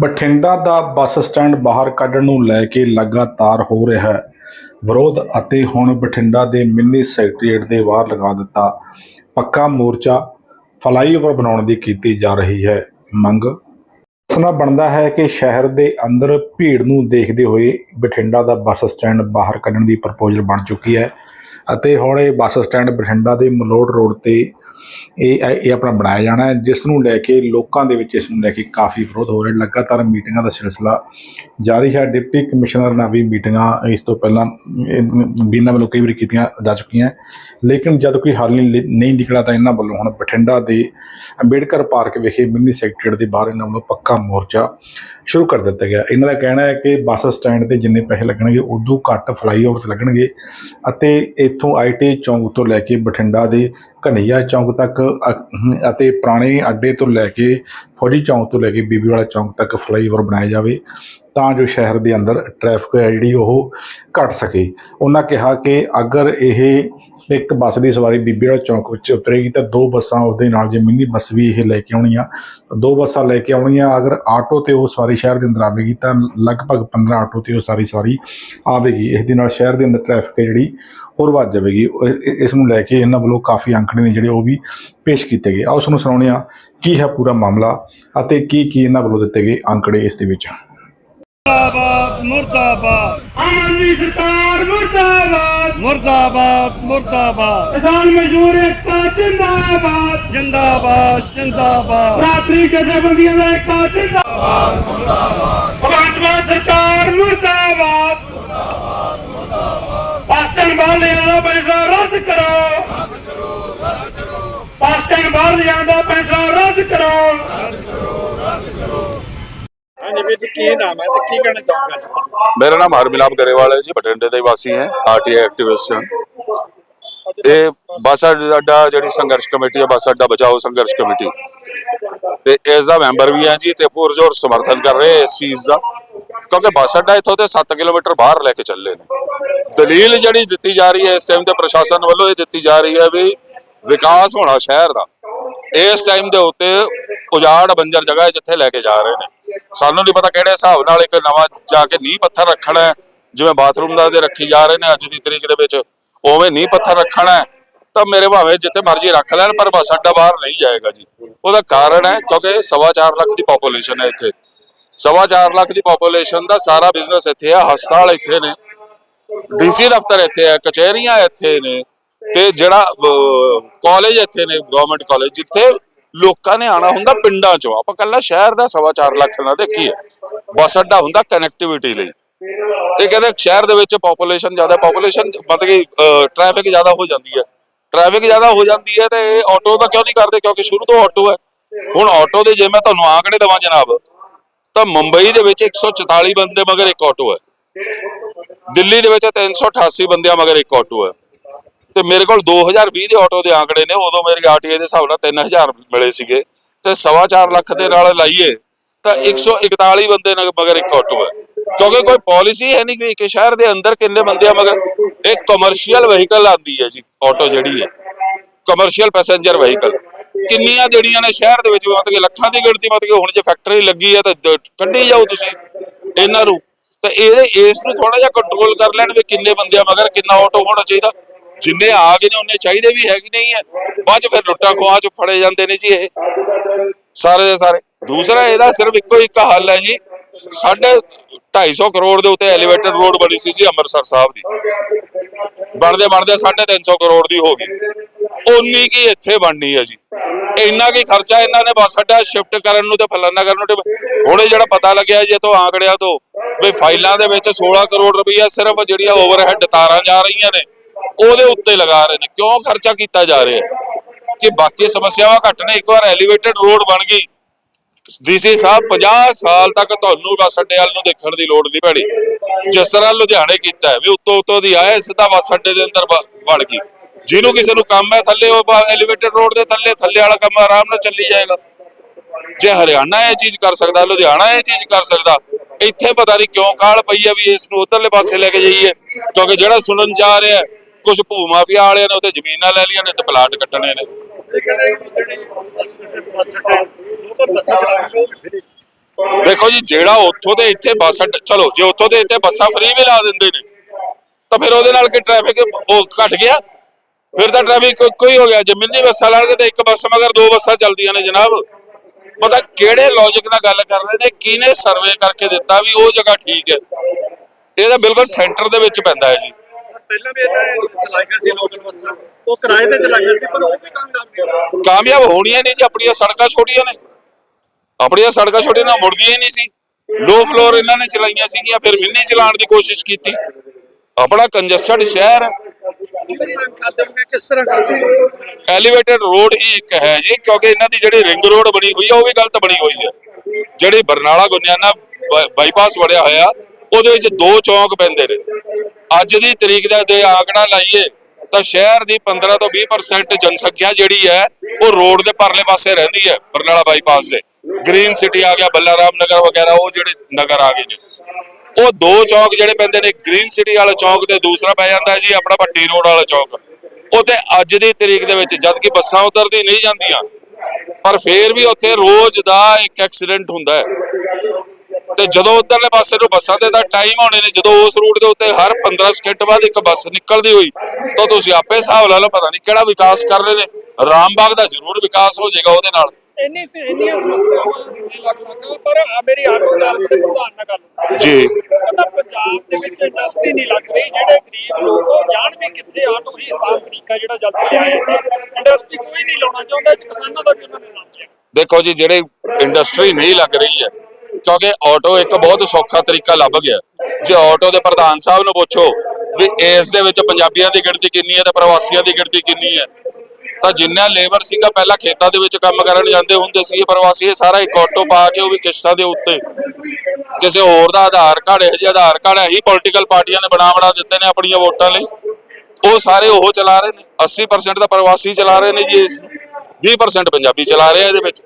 ਬਠਿੰਡਾ ਦਾ bus stand ਬਾਹਰ ਕੱਢਣ ਨੂੰ ਲੈ ਕੇ ਲਗਾਤਾਰ ਹੋ ਰਿਹਾ ਹੈ। ਵਿਰੋਧ ਅਤੇ ਹੁਣ ਬਠਿੰਡਾ ਦੇ ਮਿੰਨੀ ਸੈਕਟਰੀਏਟ ਦੇ ਬਾਹਰ ਲਗਾ ਦਿੱਤਾ। ਪੱਕਾ ਮੋਰਚਾ ਫਲਾਈਓਵਰ ਬਣਾਉਣ ਦੀ ਕੀਤੀ ਜਾ ਰਹੀ ਹੈ। ਮੰਗ? ਦੱਸਣਾ ਬਣਦਾ ਹੈ ਕਿ ਸ਼ਹਿਰ ਦੇ ਅੰਦਰ ਭੀੜ ਨੂੰ ਦੇਖਦੇ ਹੋਏ ਬਠਿੰਡਾ ਦਾ ਬੱਸ ਸਟੈਂਡ ਬਾਹਰ ਕੱਢਣ ਦੀ ਪ੍ਰਪੋਜ਼ਲ ਬਣ ਚੁੱਕੀ ਹੈ ਅਤੇ ਹੁਣ ਇਹ ਬੱਸ ਸਟੈਂਡ ਬਠਿੰਡਾ ਦੇ ਮਲੋੜ ਰੋਡ ਤੇ ਇਹ ਇਹ ਆਪਣਾ ਬਣਾਇਆ ਜਾਣਾ ਹੈ, ਜਿਸ ਨੂੰ ਲੈ ਕੇ ਲੋਕਾਂ ਦੇ ਵਿੱਚ ਇਸ ਨੂੰ ਲੈ ਕੇ ਕਾਫੀ ਵਿਰੋਧ ਹੋ ਰਿਹਾ ਲਗਾਤਾਰ ਮੀਟਿੰਗਾਂ ਦਾ ਸਿਲਸਿਲਾ ਜਾਰੀ ਹੈ। ਡਿਪਟੀ ਕਮਿਸ਼ਨਰ ਨਾਲ ਵੀ ਮੀਟਿੰਗਾਂ ਇਸ ਤੋਂ ਪਹਿਲਾਂ ਬੀਨਾ ਵੱਲੋਂ ਕਈ ਵਾਰੀ ਕੀਤੀਆਂ ਜਾ ਚੁੱਕੀਆਂ ਲੇਕਿਨ ਜਦ ਕੋਈ ਹੱਲ ਨਹੀਂ ਨਹੀਂ ਨਿਕਲਾ ਤਾਂ ਇਹਨਾਂ ਵੱਲੋਂ ਹੁਣ ਬਠਿੰਡਾ ਦੇ ਅੰਬੇਡਕਰ ਪਾਰਕ ਵਿਖੇ ਮਿੰਨੀ ਸੈਕਟਰੀਏਟ ਦੇ ਬਾਹਰ ਇਹਨਾਂ ਵੱਲੋਂ ਪੱਕਾ ਮੋਰਚਾ ਸ਼ੁਰੂ ਕਰ ਦਿੱਤਾ ਗਿਆ। ਇਹਨਾਂ ਦਾ ਕਹਿਣਾ ਹੈ ਕਿ ਬੱਸ ਸਟੈਂਡ ਤੇ ਜਿੰਨੇ ਪੈਸੇ ਲੱਗਣਗੇ, ਉਦੋਂ ਘੱਟ ਫਲਾਈਓਵਰ ਤੇ ਲੱਗਣਗੇ ਅਤੇ ਇੱਥੋਂ ਆਈਟੀ ਚੌਂਕ ਤੋਂ ਲੈ ਕੇ ਬਠਿੰਡਾ ਦੇ ਘਨਈਆ ਚੌਂਕ ਤੱਕ ਅਤੇ ਪੁਰਾਣੇ ਅੱਡੇ ਤੋਂ ਲੈ ਕੇ ਫੌਜੀ ਚੌਂਕ ਤੋਂ ਲੈ ਕੇ ਬੀਬੀ ਵਾਲਾ ਚੌਂਕ ਤੱਕ ਫਲਾਈਓਵਰ ਬਣਾਇਆ ਜਾਵੇ, ਤਾਂ ਜੋ ਸ਼ਹਿਰ ਦੇ ਅੰਦਰ ਟ੍ਰੈਫਿਕ ਹੈ ਜਿਹੜੀ ਉਹ ਘਟ ਸਕੇ। ਉਹਨਾਂ ਕਿਹਾ ਕਿ ਅਗਰ ਇਹ ਇੱਕ ਬੱਸ ਦੀ ਸਵਾਰੀ ਬੀਬੀ ਵਾਲਾ ਚੌਂਕ ਵਿੱਚ ਉਤਰੇਗੀ ਤਾਂ ਦੋ ਬੱਸਾਂ ਉਹਦੇ ਨਾਲ ਜੇ ਮਿੰਨੀ ਬੱਸ ਵੀ ਇਹ ਲੈ ਕੇ ਆਉਣੀਆਂ, ਤਾਂ ਦੋ ਬੱਸਾਂ ਲੈ ਕੇ ਆਉਣੀਆਂ, ਅਗਰ ਆਟੋ ਤੇ ਉਹ ਸਵਾਰੀ ਸ਼ਹਿਰ ਦੇ ਅੰਦਰ ਆਵੇਗੀ ਤਾਂ ਲਗਭਗ 15 ਆਟੋ ਤੇ ਉਹ ਸਾਰੀ ਸਵਾਰੀ ਆਵੇਗੀ। ਇਸ ਦੇ ਨਾਲ ਸ਼ਹਿਰ ਦੇ ਅੰਦਰ ਟ੍ਰੈਫਿਕ ਹੈ ਜਿਹੜੀ ਹੋਰ ਵੱਧ ਜਾਵੇਗੀ। ਇਸ ਨੂੰ ਲੈ ਕੇ ਇਹਨਾਂ ਵੱਲੋਂ ਕਾਫੀ ਅੰਕੜੇ ਨੇ ਜਿਹੜੇ ਉਹ ਵੀ ਪੇਸ਼ ਕੀਤੇ ਗਏ। ਆਓ ਤੁਹਾਨੂੰ ਸੁਣਾਉਂਦੇ ਹਾਂ ਕੀ ਹੈ ਪੂਰਾ ਮਾਮਲਾ ਅਤੇ ਕੀ ਕੀ ਇਹਨਾਂ ਵੱਲੋਂ ਦਿੱਤੇ ਗਏ ਅੰਕੜੇ ਇਸ ਦੇ ਵਿੱਚ। ਮੁਰਦਾਬਾਦ ਮੁਰਦਾਬਾਦ। ਆਮ ਆਦਮੀ ਸਰਕਾਰ ਮੁਰਦਾਬਾਦ। ਮੁਰਦਾਬਾਦ ਮੁਰਦਾਬਾਦ। ਕਿਸਾਨ ਮਜ਼ਦੂਰ ਏਕਤਾ ਜਿੰਦਾਬਾਦ। ਜਿੰਦਾਬਾਦ ਜਿੰਦਾਬਾਦ। ਰਾਤਰੀ ਜਥੇਬੰਦੀਆਂ ਦਾ ਏਕਤਾ ਜਿੰਦਾਬਾਦ। ਮੁਰਦਾਬਾਦ ਭਗਵੰਤ ਮਾਨ ਸਰਕਾਰ ਮੁਰਦਾਬਾਦ। ਪਾਕਿਸਤਾਨ ਵਾਲਿਆਂ ਦਾ ਪੈਸਾ ਰੱਦ ਕਰੋ। ਰੱਦ ਕਰੋ ਰੱਦ ਕਰੋ ਪਾਕਿਸਤਾਨ ਵਾਲਿਆਂ ਦਾ ਪੈਸਾ ਰੱਦ ਕਰੋ। ਹਾਂਜੀ ਵੀਰ ਜੀ ਕੀ ਨਾਮ ਹੈ ਤੇ ਕੀ ਕਹਿਣਾ ਚਾਹੋਗੇ ਅੱਜ? ਮੇਰਾ ਨਾਮ ਹਰਮਿਲਾਪ ਗਰੇਵਾਲ ਹੈ ਜੀ ਬਠਿੰਡੇ ਦੇ ਵਾਸੀ ਹੈ ਆਰਟੀਆਈ ਐਕਟਿਵਿਸਟ ਹਾਂ। ਇਹ ਬੱਸ ਅੱਡਾ ਜਿਹੜੀ ਸੰਘਰਸ਼ ਕਮੇਟੀ ਹੈ ਬੱਸ ਅੱਡਾ ਬਚਾਓ ਸੰਘਰਸ਼ ਕਮੇਟੀ। ਤੇ ਇਸ ਦਾ ਮੈਂਬਰ ਵੀ ਹੈ ਜੀ ਤੇ ਪੁਰਜੋਰ ਸਮਰਥਨ ਕਰ ਰਹੇ ਇਸ ਚੀਜ਼ ਦਾ। ਕਿਉਂਕਿ ਬੱਸ ਅੱਡਾ ਇੱਥੋਂ ਤੇ 7 ਕਿਲੋਮੀਟਰ ਬਾਹਰ ਲੈ ਕੇ ਚੱਲੇ ਨੇ। ਦਲੀਲ ਜਿਹੜੀ ਦਿੱਤੀ ਜਾ ਰਹੀ ਹੈ ਇਸ ਟਾਈਮ ਤੇ ਪ੍ਰਸ਼ਾਸਨ ਵੱਲੋਂ ਇਹ ਦਿੱਤੀ ਜਾ ਰਹੀ ਹੈ ਵੀ ਵਿਕਾਸ ਹੋਣਾ ਸ਼ਹਿਰ ਦਾ। ਇਸ ਟਾਈਮ ਦੇ ਉੱਤੇ ਉਜਾੜ ਬੰਜਰ ਜਗ੍ਹਾ ਜਿੱਥੇ ਲੈ ਕੇ ਜਾ ਰਹੇ ਨੇ। ਸਾਨੂੰ ਨਹੀਂ ਪਤਾ ਕਿਹੜੇ ਹਿਸਾਬ ਨਾਲ ਇੱਕ ਨਵਾਂ ਜਾ ਕੇ ਨੀਂਹ ਪੱਥਰ ਰੱਖਣਾ ਜਿਵੇਂ ਬਾਥਰੂਮ ਦਾ ਦੇ ਰੱਖੀ ਜਾ ਰਹੇ ਨੇ ਅੱਜ ਦੀ ਤਰੀਕ ਦੇ ਵਿੱਚ, ਉਵੇਂ ਨੀਂਹ ਪੱਥਰ ਰੱਖਣਾ ਤਾਂ ਮੇਰੇ ਭਾਵੇਂ ਜਿੱਥੇ ਮਰਜ਼ੀ ਰੱਖ ਲੈਣ, ਪਰ ਬੱਸ ਅੱਡਾ ਬਾਹਰ ਨਹੀਂ ਜਾਏਗਾ ਜੀ। ਉਹਦਾ ਕਾਰਨ ਹੈ ਕਿਉਂਕਿ ਸਵਾ ਚਾਰ ਲੱਖ ਦੀ ਪੋਪੂਲੇਸ਼ਨ ਹੈ ਇੱਥੇ। ਸਵਾ ਚਾਰ ਲੱਖ ਦੀ ਪੋਪੂਲੇਸ਼ਨ ਦਾ ਸਾਰਾ ਬਿਜ਼ਨਸ ਇੱਥੇ ਹੈ ਹਸਪਤਾਲ ਇੱਥੇ ਨੇ। ਡੀਸੀ ਦਫ਼ਤਰ ਇੱਥੇ ਹੈ ਕਚਹਿਰੀਆਂ ਇੱਥੇ ਨੇ। ਤੇ ਜਿਹੜਾ ਕਾਲਜ ਇੱਥੇ ਨੇ ਗਵਰਨਮੈਂਟ ਕਾਲਜ ਜਿੱਥੇ ਲੋਕਾਂ ਨੇ ਆਣਾ ਹੁੰਦਾ ਪਿੰਡਾਂ ਚੋਂ। ਆਪਾਂ ਕੱਲਾ ਸ਼ਹਿਰ ਦਾ ਸਵਾ ਚਾਰ ਲੱਖ ਨਾ ਦੇਖੀਏ ਬੱਸ ਅੱਡਾ ਹੁੰਦਾ ਕਨੈਕਟੀਵਿਟੀ ਲਈ। ਤੇ ਕਹਿੰਦੇ ਸ਼ਹਿਰ ਦੇ ਵਿੱਚ ਪੋਪੂਲੇਸ਼ਨ ਜ਼ਿਆਦਾ ਪੋਪੂਲੇਸ਼ਨ ਮਤਲਬ ਕਿ ਟ੍ਰੈਫਿਕ ਜ਼ਿਆਦਾ ਹੋ ਜਾਂਦੀ ਹੈ। ਟ੍ਰੈਫਿਕ ਜ਼ਿਆਦਾ ਹੋ ਜਾਂਦੀ ਹੈ ਤੇ ਆਟੋ ਦਾ ਕਿਉਂ ਨਹੀਂ ਕਰਦੇ? ਕਿਉਂਕਿ ਸ਼ੁਰੂ ਤੋਂ ਆਟੋ ਹੈ। ਹੁਣ ਆਟੋ ਦੇ ਜੇ ਮੈਂ ਤੁਹਾਨੂੰ ਆંકੜੇ ਦਵਾਂ ਜਨਾਬ? ਤਾਂ ਮੁੰਬਈ ਦੇ ਵਿੱਚ 144 ਬੰਦੇ ਮਗਰ ਇੱਕ ਆਟੋ ਹੈ। ਦਿੱਲੀ ਦੇ ਵਿੱਚ 388 ਬੰਦਿਆਂ ਮਗਰ ਇੱਕ ਆਟੋ ਹੈ। ਤੇ ਮੇਰੇ ਕੋਲ 2020 ਦੇ ਆਟੋ ਦੇ ਆંકੜੇ ਨੇ, ਉਦੋਂ ਮੇਰੀ ਆਰਟੀਏ ਦੇ ਹਿਸਾਬ ਨਾਲ 3000 ਮਿਲੇ ਸੀਗੇ। ਤੇ ਸਵਾ ਚਾਰ ਲੱਖ ਦੇ ਨਾਲ ਲਾਈਏ, ਤਾਂ 141 ਬੰਦੇ ਮਗਰ ਇੱਕ ਆਟੋ ਹੈ। ਕਿਉਂਕਿ ਕੋਈ ਪਾਲਿਸੀ ਹੈ ਨਹੀਂ ਕਿ ਇੱਕ ਸ਼ਹਿਰ ਦੇ ਅੰਦਰ ਕਿੰਨੇ ਬੰਦੇ ਆ, ਮਗਰ ਇੱਕ ਕਮਰਸ਼ੀਅਲ ਵਹੀਕਲ ਆਂਦੀ ਹੈ ਜੀ, ਆਟੋ ਜਿਹੜੀ ਹੈ। ਕਮਰਸ਼ੀਅਲ ਪੈਸੇਂਜਰ ਵਹੀਕਲ ਕਿੰਨੀਆਂ ਜਿਹੜੀਆਂ ਨੇ ਸ਼ਹਿਰ ਦੇ ਵਿੱਚ, ਮਤਲਬ ਕਿ ਲੱਖਾਂ ਦੀ ਗਿਣਤੀ, ਮਤਲਬ ਕਿ ਹੁਣ ਜੇ ਫੈਕਟਰੀ ਲੱਗੀ ਹੈ, ਤਾਂ ਕੱਢੀ ਜਾਓ ਤੁਸੀਂ, ਇਹਨਾਂ ਨੂੰ। ਤਾਂ ਇਹਦੇ ਇਸ ਨੂੰ ਥੋੜਾ ਜਿਹਾ ਕੰਟਰੋਲ ਕਰ ਲੈਣ ਵੀ ਕਿੰਨੇ ਬੰਦਿਆਂ ਮਗਰ ਕਿੰਨਾ ਆਟੋ ਹੋਣਾ ਚਾਹੀਦਾ। ਜਿੰਨੇ ਆ ਗਏ ਨੇ, ਉਹਨੇ ਚਾਹੀਦੇ ਵੀ ਹੈਗੇ ਨਹੀਂ ਹੈ ਬਾਅਦ ਚ ਫਿਰ ਲੁੱਟਾਂ ਖੋਹਾਂ ਚ ਫੜੇ ਜਾਂਦੇ ਨੇ ਜੀ ਇਹ। ਸਾਰੇ ਦੇ ਸਾਰੇ। ਦੂਸਰਾ, ਇਹਦਾ ਸਿਰਫ ਇੱਕੋ ਇੱਕ ਹੱਲ ਹੈ ਜੀ। ਸਾਢੇ 250 ਕਰੋੜ ਦੇ ਉੱਤੇ ਐਲੀਵੇਟਡ ਰੋਡ ਬਣੀ ਸੀ ਜੀ ਅੰਮ੍ਰਿਤਸਰ ਸਾਹਿਬ ਦੀ। ਬਣਦੇ ਬਣਦੇ 350 ਕਰੋੜ ਦੀ ਹੋ ਗਈ। ਉਨੀ ਕੀ ਇੱਥੇ ਬਣਨੀ ਹੈ ਜੀ। ਇੰਨਾ ਕੀ ਖਰਚਾ ਇਹਨਾਂ ਨੇ ਬਸ ਸਾਡਾ ਸ਼ਿਫਟ ਕਰਨ ਨੂੰ ਤੇ ਫਲਾਨਾ ਕਰਨ ਨੂੰ ਤੇ ਹੁਣ ਇਹ ਜਿਹੜਾ ਪਤਾ ਲੱਗਿਆ ਜੀ ਇਹ ਤੋਂ ਆંકੜਿਆਂ ਤੋਂ, ਵੀ ਫਾਈਲਾਂ ਦੇ ਵਿੱਚ 16 ਕਰੋੜ ਰੁਪਈਆ ਸਿਰਫ ਜਿਹੜੀਆਂ ਓਵਰਹੈਡ ਤਾਰਾਂ ਜਾ ਰਹੀਆਂ ਨੇ। ਉਹਦੇ ਉੱਤੇ ਲਗਾ ਰਹੇ ਨੇ। ਕਿਉਂ ਖਰਚਾ ਕੀਤਾ ਜਾ ਰਿਹਾ? ਹੈ ਕਿ ਬਾਕੀ ਸਮੱਸਿਆਵਾਂ ਘੱਟ ਨੇ। ਇੱਕ ਵਾਰ ਐਲੀਵੇਟਡ ਰੋਡ ਬਣ ਗਈ। ਡੀਸੀ ਸਾਹਿਬ 50 ਸਾਲ ਤੱਕ ਤੁਹਾਨੂੰ ਬੱਸ ਅੱਡੇ ਵੱਲ ਨੂੰ ਦੇਖਣ ਦੀ ਲੋੜ ਨਹੀਂ ਪੈਣੀ। ਜਿਸ ਤਰ੍ਹਾਂ ਲੁਧਿਆਣੇ ਕੀਤਾ ਵੀ ਉੱਤੋਂ ਉੱਤੋਂ ਦੀ ਆਏ, ਸਿੱਧਾ ਬੱਸ ਅੱਡੇ ਦੇ ਅੰਦਰ ਵੜ ਗਈ। ਜਿਹਨੂੰ ਕਿਸੇ ਨੂੰ ਕੰਮ ਹੈ, ਥੱਲੇ ਉਹ ਐਲੀਵੇਟਡ ਰੋਡ ਦੇ ਥੱਲੇ ਥੱਲੇ ਵਾਲਾ ਕੰਮ ਆਰਾਮ ਨਾਲ ਚੱਲੀ ਜਾਏਗਾ। ਜੇ ਹਰਿਆਣਾ ਇਹ ਚੀਜ਼ ਕਰ ਸਕਦਾ, ਲੁਧਿਆਣਾ ਇਹ ਚੀਜ਼ ਕਰ ਸਕਦਾ, ਇੱਥੇ ਪਤਾ ਨਹੀਂ ਕਿਉਂ ਕਾਲ ਪਈ ਹੈ ਵੀ ਇਸ ਨੂੰ ਉਧਰਲੇ ਪਾਸੇ ਲੈ ਕੇ ਜਾਈਏ। ਕਿਉਂਕਿ ਜਿਹੜਾ ਸੁਣਨ ਜਾ ਰਿਹਾ ਕੁਝ ਭੂ ਮਾਫੀਆ ਵਾਲਿਆਂ ਨੇ ਉੱਥੇ ਜ਼ਮੀਨਾਂ ਲੈ ਲਈਆਂ ਨੇ ਤੇ ਪਲਾਟ ਕੱਟਣੇ ਨੇ। ਦੇਖੋ ਜੀ, ਜਿਹੜਾ ਉੱਥੋਂ ਦੇ ਇੱਥੇ ਬੱਸ ਚਲੋ, ਜੇ ਉੱਥੋਂ ਦੇ ਇੱਥੇ ਬੱਸਾਂ ਫ੍ਰੀ ਵੀ ਲਾ ਦਿੰਦੇ ਨੇ, ਤਾਂ ਫਿਰ ਉਹਦੇ ਨਾਲ ਕਿ ਟ੍ਰੈਫਿਕ ਉਹ ਘਟ ਗਿਆ? ਫਿਰ ਤਾਂ ਟ੍ਰੈਫਿਕ ਕੋਈ ਹੋ ਗਿਆ। ਜੇ ਮਿੰਨੀ ਬੱਸਾਂ ਲਾਣਗੇ ਤਾਂ ਇੱਕ ਬੱਸ ਮਗਰ ਦੋ ਬੱਸਾਂ ਚੱਲਦੀਆਂ ਨੇ ਜਨਾਬ। ਪਤਾ ਕਿਹੜੇ ਲੌਜੀਕ ਨਾਲ ਗੱਲ ਕਰ ਰਹੇ ਨੇ, ਕਿਹਨੇ ਸਰਵੇ ਕਰਕੇ ਦਿੱਤਾ ਵੀ ਉਹ ਜਗ੍ਹਾ ਠੀਕ ਹੈ? ਇਹ ਤਾਂ ਬਿਲਕੁਲ ਸੈਂਟਰ ਦੇ ਵਿੱਚ ਪੈਂਦਾ ਹੈ ਜੀ। ਪਹਿਲਾਂ ਵੀ ਇਹਨਾਂ ਨੇ ਚਲਾਈਆਂ ਸੀ ਲੋਕਲ ਬੱਸਾਂ ਉਹ ਕਿਰਾਏ ਤੇ ਚਲਾਈਆਂ ਸੀ ਪਰ ਉਹ ਵੀ ਕਾਮਯਾਬ ਨਹੀਂ ਹੋਈਆਂ। ਕਾਮਯਾਬ ਹੋਣੀਆਂ ਨਹੀਂ ਜੀ ਆਪਣੀਆਂ ਸੜਕਾਂ ਛੋਟੀਆਂ ਨੇ। ਆਪਣੀਆਂ ਸੜਕਾਂ ਛੋਟੀਆਂ ਨਾਲ ਮੁੜਦੀਆਂ ਹੀ ਨਹੀਂ ਸੀ। ਲੋ ਫਲੋਰ ਇਹਨਾਂ ਨੇ ਚਲਾਈਆਂ ਸੀਗੀਆਂ ਫਿਰ ਮਿੰਨੀ ਚਲਾਉਣ ਦੀ ਕੋਸ਼ਿਸ਼ ਕੀਤੀ। ਆਪਣਾ ਕੰਜਸਟਡ ਸ਼ਹਿਰ ਹੈ। ਕਿਸ ਤਰ੍ਹਾਂ ਕਰਦੇ? ਐਲੀਵੇਟਡ ਰੋਡ ਹੀ ਇੱਕ ਹੈ ਜੀ ਕਿਉਂਕਿ ਇਹਨਾਂ ਦੀ ਜਿਹੜੀ ਰਿੰਗ ਰੋਡ ਬਣੀ ਹੋਈ ਆ ਉਹ ਵੀ ਗਲਤ ਬਣੀ ਹੋਈ ਹੈ ਜਿਹੜੀ ਬਰਨਾਲਾ ਗੁਨਿਆਣਾ ਬਾਈ- ਬਾਈਪਾਸ ਬਣਿਆ ਹੋਇਆ ਉਹਦੇ ਵਿੱਚ ਦੋ ਚੌਂਕ ਪੈਂਦੇ ਨੇ। ਅੱਜ ਦੀ ਤਰੀਕ ਦਾ ਦੇ ਆંકੜਾ ਲਾਈਏ, ਤਾਂ ਸ਼ਹਿਰ ਦੀ 15 ਤੋਂ 20% ਜਨਸੰਖਿਆ ਜਿਹੜੀ ਹੈ, ਉਹ ਰੋਡ ਦੇ ਪਰਲੇ ਪਾਸੇ ਰਹਿੰਦੀ ਹੈ, ਬਰਨਾਲਾ ਬਾਈਪਾਸ ਦੇ ਗ੍ਰੀਨ ਸਿਟੀ ਆ ਗਿਆ, ਬੱਲਾਰਾਮ ਨਗਰ ਵਗੈਰਾ, ਉਹ ਜਿਹੜੇ ਨਗਰ ਆ ਗਏ ਨੇ। ਉਹ ਦੋ ਚੌਕ ਜਿਹੜੇ ਪੈਂਦੇ ਨੇ ਗ੍ਰੀਨ ਸਿਟੀ ਵਾਲਾ ਚੌਕ ਤੇ ਦੂਸਰਾ ਪੈ ਜਾਂਦਾ ਹੈ ਜੀ, ਆਪਣਾ ਭੱਟੀ ਰੋਡ ਵਾਲਾ ਚੌਕ। ਉੱਥੇ ਅੱਜ ਦੀ ਤਰੀਕ ਦੇ ਵਿੱਚ, ਜਦ ਕਿ ਬੱਸਾਂ ਉਧਰ ਦੀ ਨਹੀਂ ਜਾਂਦੀਆਂ, ਪਰ ਫੇਰ ਵੀ ਉੱਥੇ ਰੋਜ਼ ਦਾ ਇੱਕ ਐਕਸੀਡੈਂਟ ਹੁੰਦਾ ਹੈ। ਤੇ ਜਦੋਂ ਉਧਰਲੇ ਪਾਸੇ ਨੂੰ ਬੱਸਾਂ ਤੇ ਤਾਂ ਟਾਈਮ ਹੋਣੇ ਨੇ ਜਦੋਂ ਉਸ ਰੂਟ ਦੇ ਉੱਤੇ ਹਰ 15 ਸਕਿੰਟ ਬਾਅਦ ਇੱਕ ਬੱਸ ਨਿਕਲਦੀ ਹੋਈ ਤਾਂ ਤੁਸੀਂ ਆਪੇ ਹਿਸਾਬ ਲਾ ਲਓ ਪਤਾ ਨਹੀਂ ਕਿਹੜਾ ਵਿਕਾਸ ਕਰ ਰਹੇ ਨੇ। ਰਾਮਬਾਗ ਦਾ ਜ਼ਰੂਰ ਵਿਕਾਸ ਹੋ ਜਾਏਗਾ ਉਹਦੇ ਨਾਲ। ਇੰਨੀ ਇੰਨੀਆਂ ਸਮੱਸਿਆਵਾਂ ਨੇ ਲੱਗ ਲੱਗਾ ਪਰ ਆ ਮੇਰੀ ਆਟੋ ਚਾਲਕ ਦੇ ਪ੍ਰਧਾਨ ਨਾਲ ਗੱਲ ਹੋਈ। ਜੀ। ਉਹ ਕਹਿੰਦਾ ਪੰਜਾਬ ਦੇ ਵਿੱਚ ਇੰਡਸਟਰੀ ਨਹੀਂ ਲੱਗ ਰਹੀ ਜਿਹੜੇ ਗਰੀਬ ਲੋਕ ਉਹ ਜਾਣ ਵੀ ਕਿੱਥੇ ਆਟੋ ਹੀ ਆਸਾਨ ਤਰੀਕਾ ਜਿਹੜਾ ਜਲਦੀ ਲਿਆ ਜਾਂਦਾ। ਇੰਡਸਟਰੀ ਕੋਈ ਨਹੀਂ ਲਾਉਣਾ ਚਾਹੁੰਦਾ ਇਹ 'ਚ ਕਿਸਾਨਾਂ ਦਾ ਵੀ ਉਹਨਾਂ ਨੇ ਨਾਮ ਲਿਆ। ਦੇਖੋ ਜੀ ਜਿਹੜੇ ਇੰਡਸਟਰੀ ਨਹੀਂ ਲੱਗ ਰਹੀ ਹੈ ਕਿਉਂਕਿ ਆਟੋ ਇੱਕ ਬਹੁਤ ਸੌਖਾ ਤਰੀਕਾ ਲੱਭ ਗਿਆ। ਜੇ ਆਟੋ ਦੇ ਪ੍ਰਧਾਨ ਸਾਹਿਬ ਨੂੰ ਪੁੱਛੋ ਵੀ ਇਸ ਦੇ ਵਿੱਚ ਪੰਜਾਬੀਆਂ ਦੀ ਗਿਣਤੀ ਕਿੰਨੀ ਹੈ ਤੇ ਪ੍ਰਵਾਸੀਆਂ ਦੀ ਗਿਣਤੀ ਕਿੰਨੀ ਹੈ, ਤਾਂ ਜਿੰਨਾ ਲੇਬਰ ਸੀਗਾ ਪਹਿਲਾਂ ਖੇਤਾਂ ਦੇ ਵਿੱਚ ਕੰਮ ਕਰਨ ਜਾਂਦੇ ਹੁੰਦੇ ਸੀ ਪ੍ਰਵਾਸੀ ਇਹ ਸਾਰਾ ਇੱਕ ਆਟੋ ਪਾ ਕੇ ਉਹ ਵੀ ਕਿਸ਼ਤਾਂ ਦੇ ਉੱਤੇ। ਕਿਸੇ ਹੋਰ ਦਾ ਆਧਾਰ ਕਾਰਡ, ਇਹ ਜਿਹਾ ਆਧਾਰ ਕਾਰਡ ਇਹੀ ਪੋਲੀਟੀਕਲ ਪਾਰਟੀਆਂ ਨੇ ਬਣਾ ਬਣਾ ਦਿੱਤੇ ਨੇ ਆਪਣੀਆਂ ਵੋਟਾਂ ਲਈ। ਉਹ ਸਾਰੇ ਉਹ ਚਲਾ ਰਹੇ ਨੇ 80% ਤਾਂ ਪ੍ਰਵਾਸੀ ਚਲਾ ਰਹੇ ਨੇ ਜੀ ਇਸ ਨੂੰ। 20% ਪੰਜਾਬੀ ਚਲਾ ਰਹੇ ਆ ਇਹਦੇ ਵਿੱਚ।